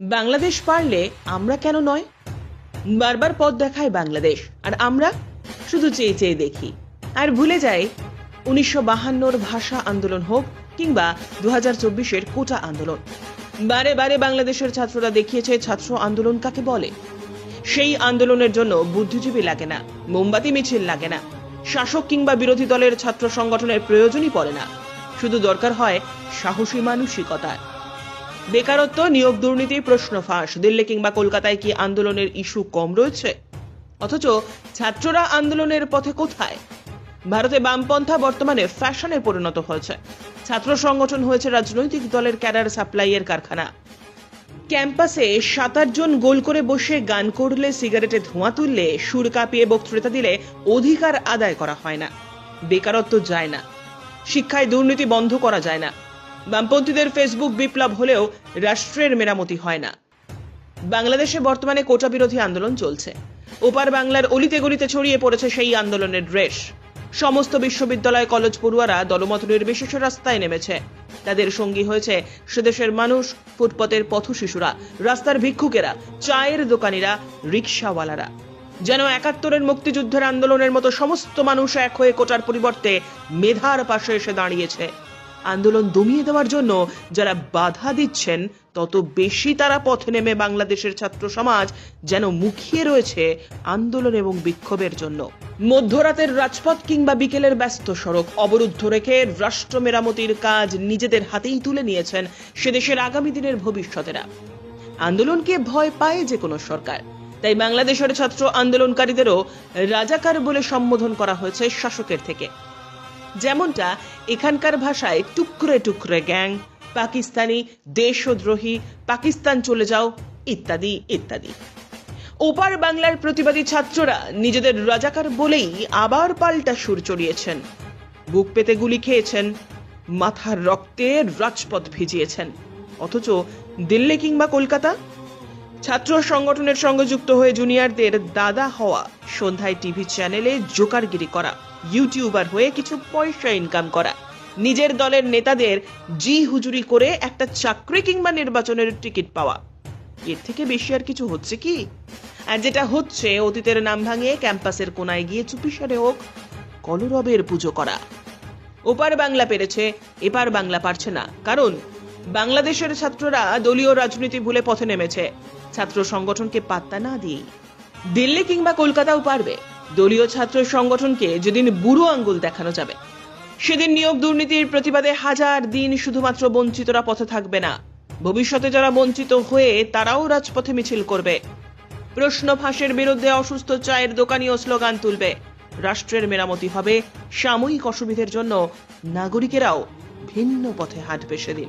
বাংলাদেশ পারলে আমরা কেন নয়? বারবার পথ দেখায় বাংলাদেশ, আর আমরা শুধু চেয়ে চেয়ে দেখি। আর ভুলে যাই, উনিশশো বাহান্নর ভাষা আন্দোলন হোক কিংবা দু হাজার চব্বিশের কোটা আন্দোলন। বারে বারে বাংলাদেশের ছাত্ররা দেখিয়েছে ছাত্র আন্দোলন কাকে বলে? সেই আন্দোলনের জন্য বুদ্ধিজীবী লাগে না, মোমবাতি, মিছিল লাগে না। শাসক কিংবা বিরোধী দলের ছাত্র সংগঠনের প্রয়োজনই পড়ে না। শুধু দরকার হয় সাহসী মানসিকতার। বেকারত্ব, নিয়োগ দুর্নীতি, প্রশ্ন ফাঁস। দিল্লি কিংবা কলকাতায় কি আন্দোলনের ইস্যু কম রয়েছে? অথচ ছাত্ররা আন্দোলনের পথে কোথায়? ভারতে বামপন্থা বর্তমানে ফ্যাশনে পরিণত হয়েছে। ছাত্র সংগঠন হয়েছে রাজনৈতিক দলের ক্যাডার সাপ্লাইয়ের কারখানা। ক্যাম্পাসে সাত জন গোল করে বসে গান করলে, সিগারেটে ধোঁয়া তুললে, সুর কাঁপিয়ে বক্তৃতা দিলে অধিকার আদায় করা হয় না। বেকারত্ব যায় না। শিক্ষায় দুর্নীতি বন্ধ করা যায় না। বামপন্থীদের ফেসবুক বিপ্লব হলেও রাষ্ট্রের মেরামতি হয় না। বাংলাদেশে বর্তমানে কোটা বিরোধী আন্দোলন চলছে। ওপার বাংলার অলিতে গলিতে ছড়িয়ে পড়েছে সেই আন্দোলনের ড্রেস সমস্ত বিশ্ববিদ্যালয়, কলেজ পড়ুয়ারা দলমত নির্বিশেষে রাস্তায় নেমেছে। তাদের সঙ্গী হয়েছে সেদেশের মানুষ, ফুটপথের পথ শিশুরা, রাস্তার ভিক্ষুকেরা, চায়ের দোকানিরা, রিক্সাওয়ালারা। যেন একাত্তরের মুক্তিযুদ্ধের আন্দোলনের মতো সমস্ত মানুষ এক হয়ে কোটার পরিবর্তে মেধার পাশে এসে দাঁড়িয়েছে। আন্দোলন দমিয়ে দেওয়ার জন্য যারা বাধা দিচ্ছেন, তত বেশি তারা পথে নেমে বাংলাদেশের ছাত্র সমাজ যেন মুখিয়ে রয়েছে আন্দোলন এবং বিক্ষোভের জন্য। মধ্যরাতের রাজপথ কিংবা বিকেলের ব্যস্ত সড়ক অবরুদ্ধ রেখে রাষ্ট্র মেরামতির কাজ নিজেদের হাতেই তুলে নিয়েছেন সে দেশের আগামী দিনের ভবিষ্যতেরা। আন্দোলনকে ভয় পায় যে কোনো সরকার। তাই বাংলাদেশের ছাত্র আন্দোলনকারীদেরও রাজাকার বলে সম্বোধন করা হয়েছে শাসকের থেকে। যেমনটা এখানকার ভাষায় টুকরে টুকরে গ্যাং, পাকিস্তানি, দেশদ্রোহী, পাকিস্তান চলে যাও, ইত্যাদি ইত্যাদি। ওপার বাংলার প্রতিবাদী ছাত্ররা নিজেদের রাজাকার বলেই আবার পাল্টা সুর চড়িয়েছেন। বুক পেতে গুলি খেয়েছেন, মাথার রক্তে রাজপথ ভিজিয়েছেন। অথচ দিল্লি কিংবা কলকাতা? ছাত্র সংগঠনের সঙ্গে যুক্ত হয়ে জুনিয়রদের দাদা হওয়া সন্ধ্যায় টিভি চ্যানেলে জোকারগিরি করা। ইউটিউবার হয়ে কিছু পয়সা ইনকাম করা। নিজের দলের নেতাদের জি হুজুরি করে একটা চাকরি কিংবা নির্বাচনের টিকিট পাওয়া। এর থেকে বেশি আর কিছু হচ্ছে কি? আর যেটা হচ্ছে, অতীতের নাম ভাঙিয়ে ক্যাম্পাসের কোনায় গিয়ে চুপিসারে হোক, কলরবের পুজো করা। ওপার বাংলা পেরেছে, এপার বাংলা পারছে না। কারণ, বাংলাদেশের ছাত্ররা দলীয় রাজনীতি ভুলে পথে নেমেছে। ছাত্র সংগঠনকে পাত্তা না দিয়ে দিল্লি কিংবা কলকাতাও পারবে। দলীয় ছাত্র সংগঠনকে যেদিন বুড়ো আঙ্গুল দেখানো যাবে, সেদিন নিয়োগ দুর্নীতির প্রতিবাদে হাজার দিন শুধুমাত্র বঞ্চিতরা পথে থাকবে না। ভবিষ্যতে যারা বঞ্চিত হয়ে তারাও রাজপথে মিছিল করবে। প্রশ্ন ফাঁসের বিরুদ্ধে অসুস্থ চায়ের দোকানিও স্লোগান তুলবে। রাষ্ট্রের মেরামতি হবে সাময়িক অসুবিধের জন্য। নাগরিকেরাও ভিন্ন পথে হাঁটবে সেদিন।